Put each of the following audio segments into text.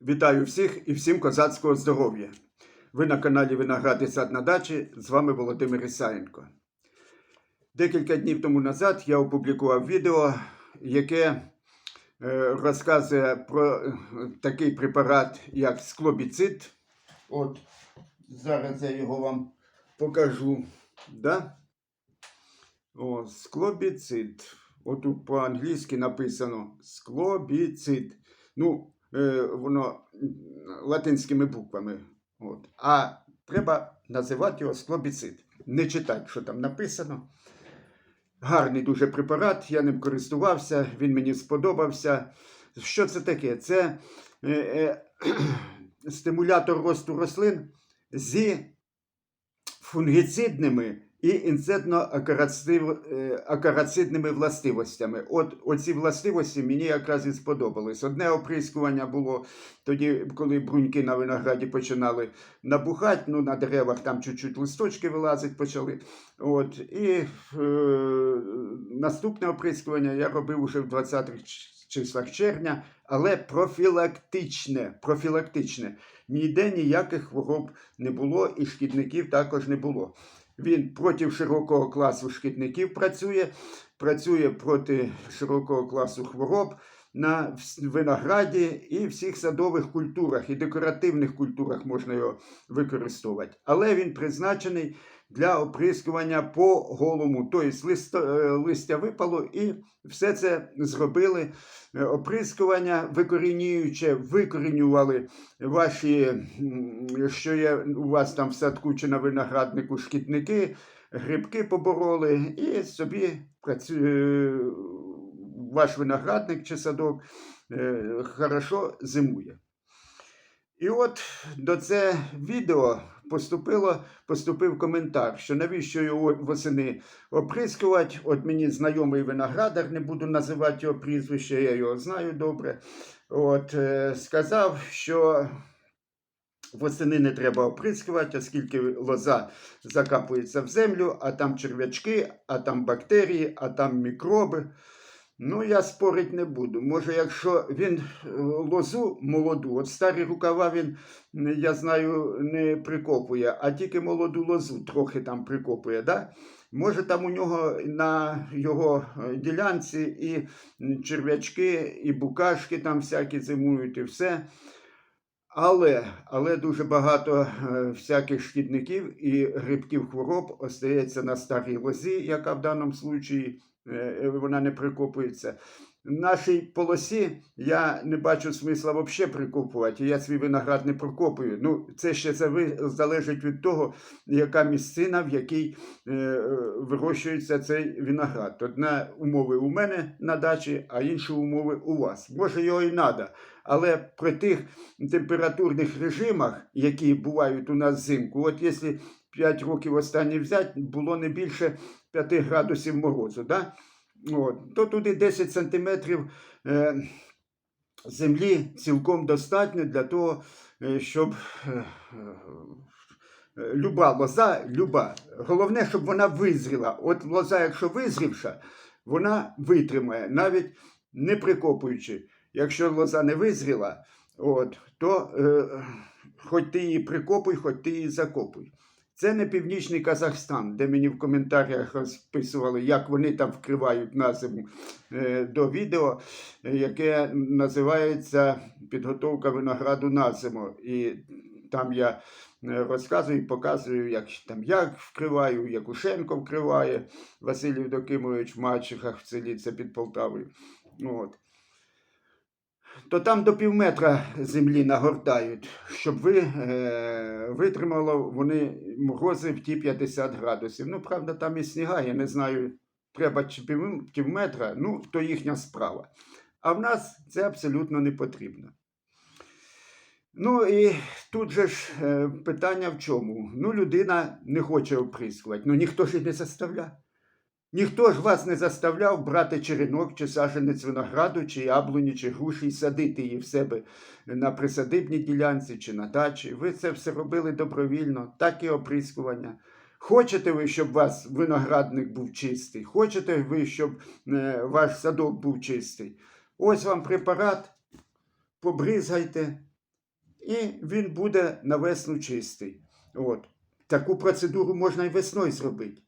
Вітаю всіх і всім козацького здоров'я. Ви на каналі Виноград і сад на дачі. З вами Володимир Ісаєнко. Декілька днів тому назад я опублікував відео, яке е, розказує про е, такий препарат, як склобіцид. От зараз я його вам покажу. Да? О, склобіцид. Отут по-англійськи написано склобіцид. Ну, воно латинськими буквами. От. А треба називати його склобіцид. Не читати, що там написано. Гарний дуже препарат, я ним користувався, він мені сподобався. Що це таке? Це е, е, стимулятор росту рослин зі фунгіцидними і інсектно-акарацидними властивостями. От оці властивості мені якраз і сподобались. Одне оприскування було тоді, коли бруньки на винограді починали набухати, ну на деревах там чуть-чуть листочки вилазить почали. От, і е, наступне оприскування я робив уже в 20-х числах червня, але профілактичне. профілактичне. Ніде ніяких хвороб не було і шкідників також не було. Він проти широкого класу шкідників працює, працює проти широкого класу хвороб на винограді і всіх садових культурах, і декоративних культурах можна його використовувати. Але він призначений для оприскування по голому. Тобто листо, е, листя випало і все це зробили. е, Оприскування викорінююче, викорінювали ваші, що є у вас там в садку чи на винограднику шкідники, грибки побороли, і собі працює ваш виноградник чи садок е, хорошо зимує. І от до це відео поступило, поступив коментар, що навіщо його восени оприскувати. От мені знайомий виноградар, не буду називати його прізвище, я його знаю добре. От, е, сказав, що восени не треба оприскувати, оскільки лоза закапується в землю, а там черв'ячки, а там бактерії, а там мікроби. Ну, я спорить не буду. Може, якщо він е, лозу молоду, от старі рукава він, я знаю, не прикопує, а тільки молоду лозу трохи там прикопує. Да? Може, там у нього на його е, ділянці і черв'ячки, і букашки там всякі зимують, і все. Але, але дуже багато е, всяких шкідників і грибків хвороб остається на старій лозі, яка в даному е, вона не прикопується. В нашій полосі я не бачу смисла взагалі прикопувати. Я свій виноград не прикопую. Ну, це ще залежить від того, яка місцина, в якій е, е, вирощується цей виноград. Одна умови у мене на дачі, а інші умови у вас. Може, його і треба. Але при тих температурних режимах, які бувають у нас взимку, от якщо 5 років останні взяти, було не більше 5 градусів морозу. Да? От, то туди 10 сантиметрів е, землі цілком достатньо для того, е, щоб е, е, люба лоза, люба. Головне, щоб вона визріла. От лоза, якщо визрівша, вона витримає, навіть не прикопуючи. Якщо лоза не визріла, от, то е, хоч ти її прикопуй, хоч ти її закопуй. Це не північний Казахстан, де мені в коментарях розписували, як вони там вкривають на зиму е, до відео, яке називається Підготовка винограду на зиму. І там я е, розказую, і показую, як там я вкриваю, Якушенко вкриває Василь Євдокимович в Мачехах в селі, це під Полтавою. От. То там до пів метра землі нагортають, щоб ви е, витримало вони морози в ті 50 градусів. Ну, правда, там і сніга, я не знаю, треба чи пів, метра, ну, то їхня справа. А в нас це абсолютно не потрібно. Ну і тут же ж е, питання в чому? Ну, людина не хоче оприскувати, ну ніхто ж і не заставляє. Ніхто ж вас не заставляв брати черенок чи саженець винограду, чи яблуні, чи груші і садити її в себе на присадибній ділянці чи на дачі. Ви це все робили добровільно, так і оприскування. Хочете ви, щоб вас виноградник був чистий? Хочете ви, щоб е, ваш садок був чистий? Ось вам препарат, побризгайте, і він буде на весну чистий. От. Таку процедуру можна і весною зробити.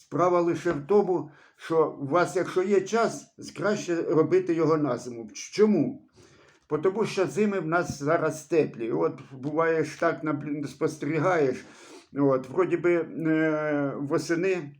Справа лише в тому, що у вас, якщо є час, краще робити його на зиму. Чому? Тому що зими в нас зараз теплі. От буває так спостерігаєш. От, вроді би е, восени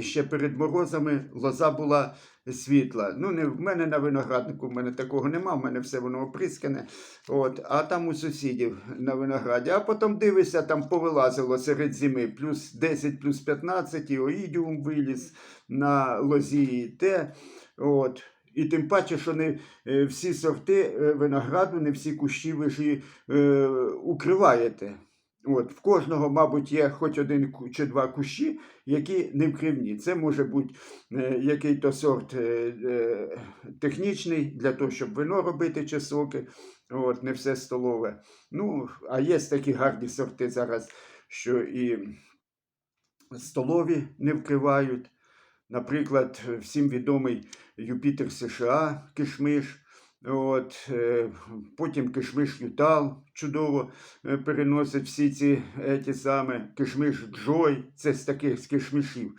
ще перед морозами лоза була світла. Ну, не в мене на винограднику, в мене такого нема, в мене все воно оприскане. От, а там у сусідів на винограді. А потім дивишся, там повилазило серед зими плюс 10, плюс 15, і оїдіум виліз на лозі і те. От. І тим паче, що не е, всі сорти е, винограду, не всі кущі ви ж е, укриваєте. От, в кожного, мабуть, є хоч один чи два кущі, які не вкривні. Це може бути е, який-то сорт е, е, технічний для того, щоб вино робити чи соки. От, не все столове. Ну, а є такі гарні сорти зараз, що і столові не вкривають. Наприклад, всім відомий Юпітер США, кишмиш. От, е, потім кишмиш Ютал чудово е, переносить всі ці е, ті саме кишмиш Джой, це з таких з кишмишів.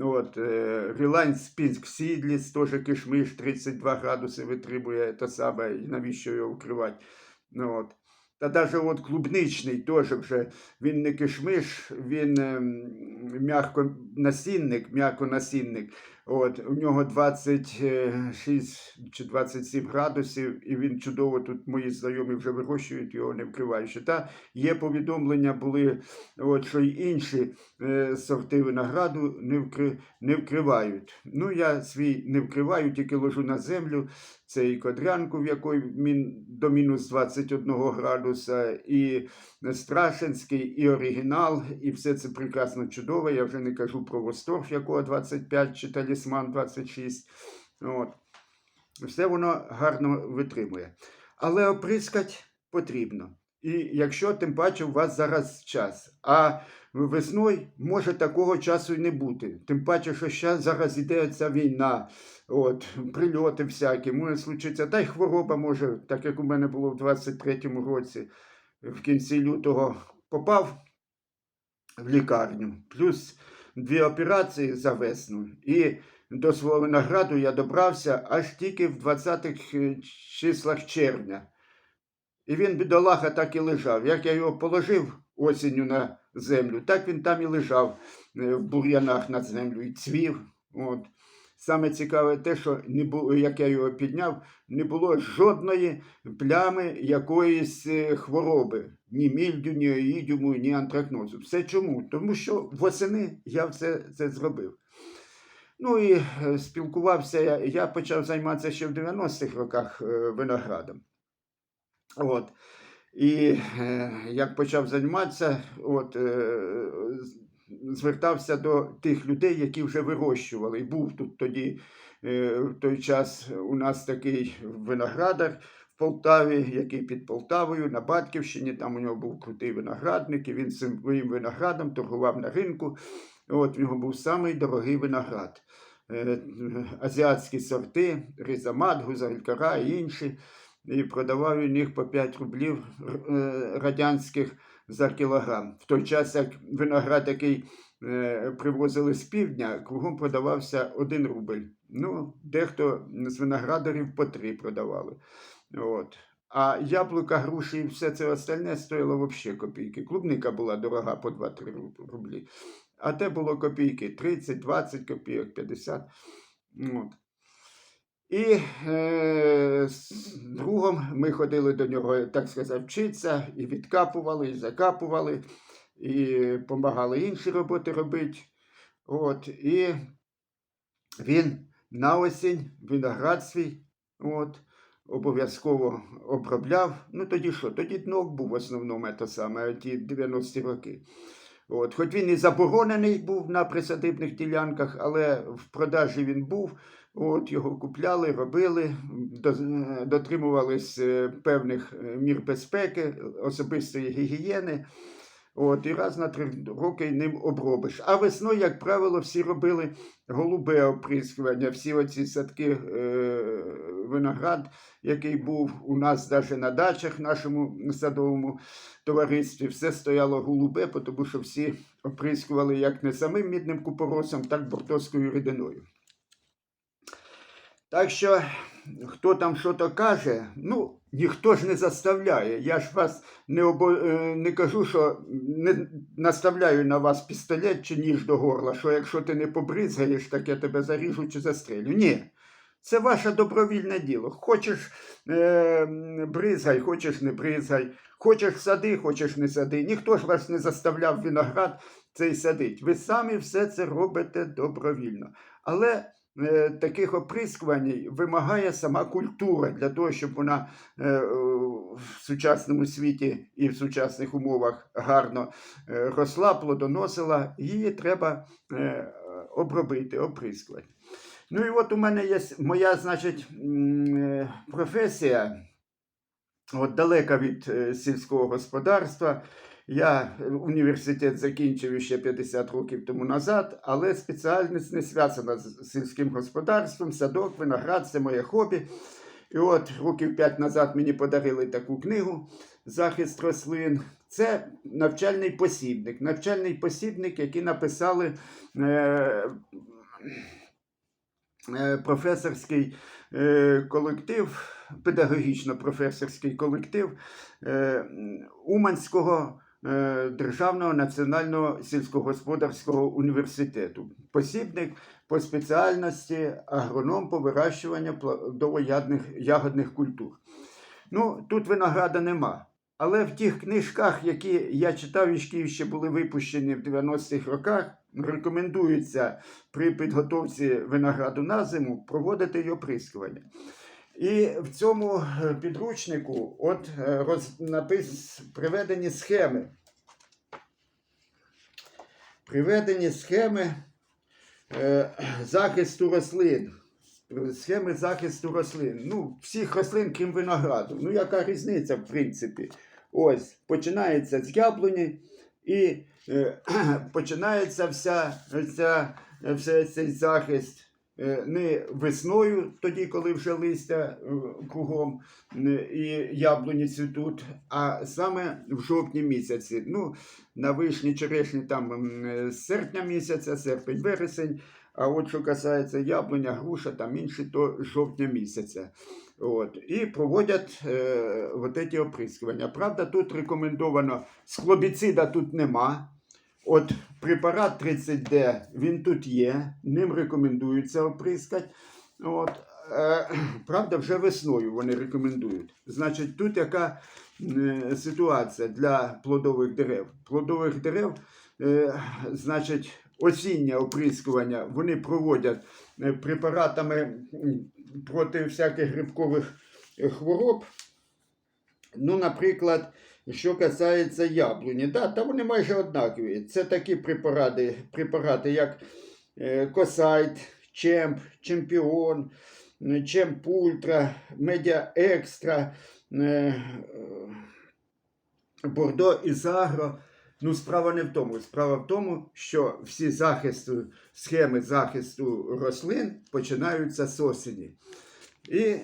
От, Reliance Pink Seedless, теж кишмиш 32 градуси витримує те саме, і навіщо його вкривати. Ну, от. Та навіть от клубничний теж вже він не кишмиш, він ем, м'яко насінник, м'яконасінник. От, у нього 26 чи 27 градусів, і він чудово тут мої знайомі вже вирощують його, не вкриваючи. Та є повідомлення були, от, що й інші е, сорти винограду не, вкри, не вкривають. Ну, я свій не вкриваю, тільки ложу на землю. Це і кодрянку, в якої мін, до мінус 21 градуса, і Страшенський, і оригінал, і все це прекрасно чудово. Я вже не кажу про Восторф, якого 25 чи талісман 26. От. Все воно гарно витримує. Але оприскати потрібно. І якщо тим паче у вас зараз час. А весною може такого часу і не бути. Тим паче, що щас, зараз іде ця війна, от, прильоти всякі, може случитися. Та й хвороба може, так як у мене було в 23-му році, в кінці лютого попав в лікарню, плюс дві операції за весну. І до свого винограду я добрався аж тільки в 20-х е, числах червня. І він, бідолаха, так і лежав. Як я його положив осінню на землю, так він там і лежав е, в бур'янах на землю і цвів. От. Саме цікаве те, що не було, як я його підняв, не було жодної плями якоїсь е, хвороби. Ні мільдю, ні оїдіуму, ні антракнозу. Все чому? Тому що восени я все це зробив. Ну і е, спілкувався я, я почав займатися ще в 90-х роках е, виноградом. От. І як почав займатися, от, звертався до тих людей, які вже вирощували. Був тут тоді е, в той час у нас такий виноградар в Полтаві, який під Полтавою на Батьківщині. Там у нього був крутий виноградник, і він цим своїм виноградом торгував на ринку. От в нього був самий дорогий виноград. Е, Азіатські сорти, ризамат, гузалькара і інші і продавав він їх по 5 рублів е, радянських за кілограм. В той час, як виноград, який е, привозили з півдня, кругом продавався 1 рубль. Ну, дехто з виноградарів по 3 продавали. От. А яблука, груші і все це остальне стоїло взагалі копійки. Клубника була дорога по 2-3 рублі. А те було копійки 30, 20 копійок, 50. От. І е, з другом ми ходили до нього, так сказати, вчитися, і відкапували, і закапували, і допомагали інші роботи робити. От, і він на осінь виноград свій от, обов'язково обробляв. Ну тоді що? Тоді днок був в основному те саме, ті 90-ті роки. От, хоч він і заборонений був на присадибних ділянках, але в продажі він був. От, його купляли, робили, до- дотримувались е, певних е, мір безпеки, особистої гігієни. От, і раз на три роки ним обробиш. А весною, як правило, всі робили голубе оприскування. Всі оці садки е, виноград, який був у нас навіть на дачах в нашому садовому товаристві, все стояло голубе, тому що всі оприскували як не самим мідним купоросом, так бортовською рідиною. Так що, хто там що то каже, ну, ніхто ж не заставляє. Я ж вас не, обо... е, не кажу, що не наставляю на вас пістолет чи ніж до горла, що якщо ти не побризгаєш, так я тебе заріжу чи застрелю. Ні. Це ваше добровільне діло. Хочеш е, бризгай, хочеш не бризгай, хочеш сади, хочеш не сади. Ніхто ж вас не заставляв виноград цей садить. Ви самі все це робите добровільно. Але таких оприскувань вимагає сама культура для того, щоб вона е, в сучасному світі і в сучасних умовах гарно е, росла, плодоносила. Її треба е, обробити, оприскувати. Ну і от у мене є моя, значить, е, професія, от далека від е, сільського господарства. Я університет закінчив ще 50 років тому назад, але спеціальність не зв'язана з сільським господарством, садок, виноград це моє хобі. І от років 5 назад мені подарили таку книгу Захист рослин. Це навчальний посібник. Навчальний посібник, який написали е, е, професорський е, колектив, педагогічно-професорський колектив е, Уманського Державного національного сільськогосподарського університету. Посібник по спеціальності агроном по вирощуванню плодово-ядних ягодних культур. Ну, тут винограда нема. Але в тих книжках, які я читав, які ще були випущені в 90-х роках, рекомендується при підготовці винограду на зиму проводити його оприскування. І в цьому е, підручнику от е, роз, напис, приведені схеми. Приведені схеми е, захисту рослин. Схеми захисту рослин. Ну, всіх рослин, крім винограду. Ну, яка різниця, в принципі? Ось, починається з яблуні і е, починається вся, вся, вся цей захист е, не весною, тоді, коли вже листя е, кругом е, і яблуні цвітуть, а саме в жовтні місяці. Ну, на вишні, черешні там е, серпня місяця, серпень, вересень. А от що касається яблуня, груша, там інші, то жовтня місяця. От. І проводять е, от ці оприскування. Правда, тут рекомендовано склобіцида тут нема. От препарат 30D, він тут є, ним рекомендується оприскати. От. Е, правда, вже весною вони рекомендують. Значить, тут яка е, ситуація для плодових дерев. Плодових дерев, е, значить, осіннє оприскування вони проводять е, препаратами проти всяких грибкових е, хвороб. Ну, наприклад, що касається яблуні, да, та вони майже однакові. Це такі препарати, препарати як е, Косайт, Чемп, Чемпіон, Чемп Ультра, Медіа Екстра, е, Бордо Ізагро. Ну, справа не в тому. Справа в тому, що всі захисту, схеми захисту рослин починаються з осені. І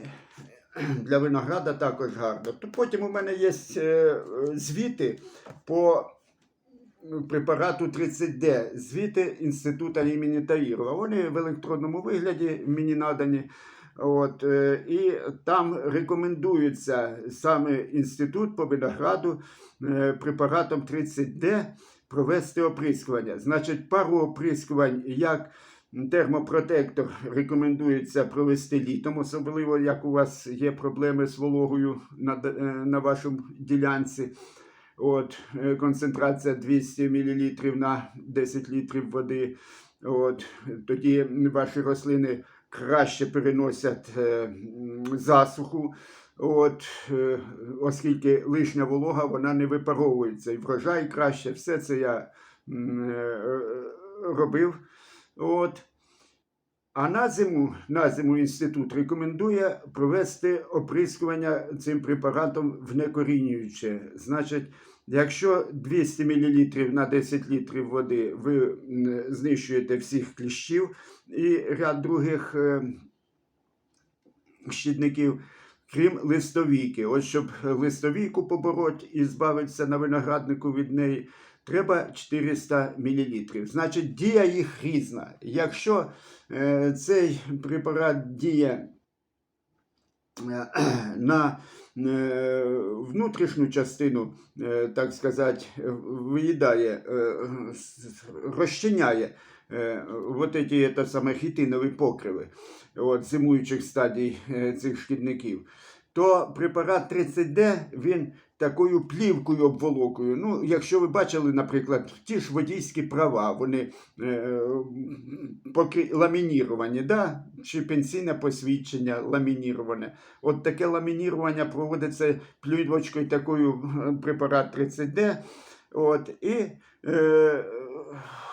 для винограда також гарно. То потім у мене є е, звіти по препарату 30D, звіти Інституту імені Таїрова. Вони в електронному вигляді мені надані. От, е, і там рекомендується саме інститут по винограду е, препаратом 30D провести оприскування. Значить, пару оприскувань як термопротектор рекомендується провести літом, особливо як у вас є проблеми з вологою на, е, на вашому ділянці. От, е, концентрація 200 мл на 10 літрів води. От, тоді ваші рослини краще переносять е, засуху. От, оскільки лишня волога вона не випаровується, і врожай краще, все це я робив. От. А на зиму, на зиму інститут рекомендує провести оприскування цим препаратом в некорінююче. Значить, Якщо 200 мл на 10 літрів води ви знищуєте всіх кліщів і ряд других е, шкідників, крім листовійки. От щоб листовійку побороть і збавитися на винограднику від неї, треба 400 мл. Значить, дія їх різна. Якщо е, цей препарат діє е, на е, внутрішню частину, е, так сказати, виїдає, е, розчиняє е, вот эти саме хітинові покриви от, зимуючих стадій цих шкідників, то препарат 30D він такою плівкою обволокою. Ну, якщо ви бачили, наприклад, ті ж водійські права, вони е, поки ламініровані, да? чи пенсійне посвідчення ламініроване. От таке ламінірування проводиться плівочкою такою е, препарат 30D. От, і е,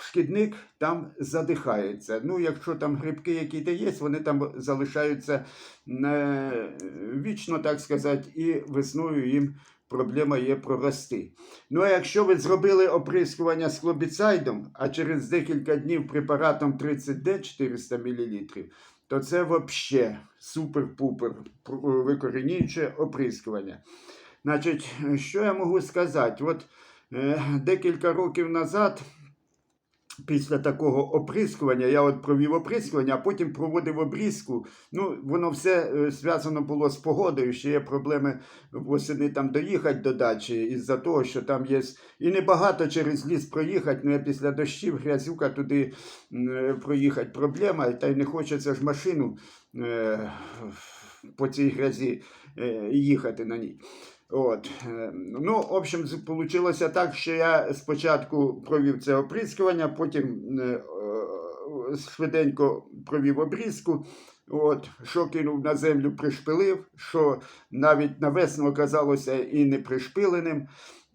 шкідник там задихається. Ну, якщо там грибки які-то є, вони там залишаються е, вічно, так сказати, і весною їм проблема є прорости. Ну, а якщо ви зробили оприскування з клобіцайдом, а через декілька днів препаратом 30D 400 мл, то це взагалі супер-пупер викорінююче оприскування. Значить, що я можу сказати? От е, декілька років назад, після такого оприскування, я от провів оприскування, а потім проводив обрізку. Ну, воно все е, зв'язано було з погодою. Ще є проблеми восени там доїхати до дачі із-за того, що там є і небагато через ліс проїхати. Ну, я після дощів грязюка туди е, проїхати проблема, та й не хочеться ж машину е, по цій грязі їхати на ній. От. е, Ну, в общем, вийшло так, що я спочатку провів це оприскування, потім е, е, швиденько провів обрізку. От, що кинув на землю, пришпилив, що навіть на весну оказалося і не пришпиленим.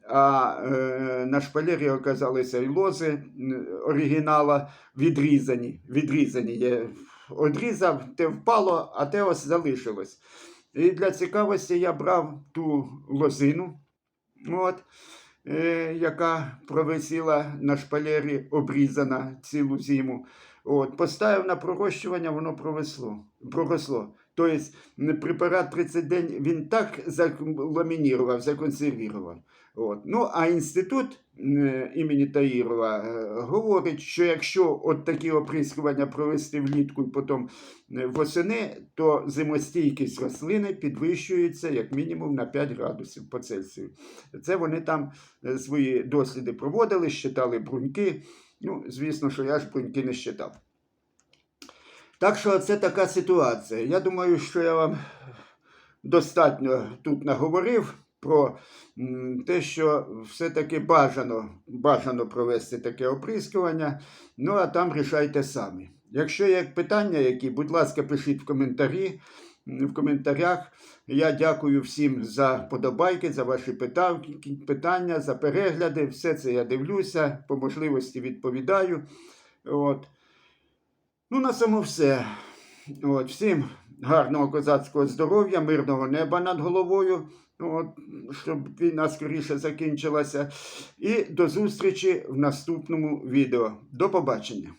А е, на шпалері оказалися і лози оригінала відрізані. відрізані. Я одрізав, те впало, а те ось залишилось. І для цікавості я брав ту лозину, от, е, яка провисіла на шпалері, обрізана цілу зиму. От, поставив на пророщування, воно провесло, проросло. Тобто м, препарат 30 день він так заламінірував, законсервував. От. Ну, а інститут імені Таїрова е, говорить, що якщо от такі оприскування провести влітку і потім е, восени, то зимостійкість рослини підвищується як мінімум на 5 градусів по Цельсію. Це вони там е, свої досліди проводили, щитали бруньки. Ну, звісно, що я ж бруньки не щитав. Так що це така ситуація. Я думаю, що я вам достатньо тут наговорив про те, що все-таки бажано, бажано провести таке оприскування. Ну, а там рішайте самі. Якщо є питання, які, будь ласка, пишіть в коментарі. В коментарях я дякую всім за подобайки, за ваші питання, за перегляди. Все це я дивлюся, по можливості відповідаю. От. Ну, на цьому все. От, всім гарного козацького здоров'я, мирного неба над головою, от, щоб війна скоріше закінчилася. І до зустрічі в наступному відео. До побачення.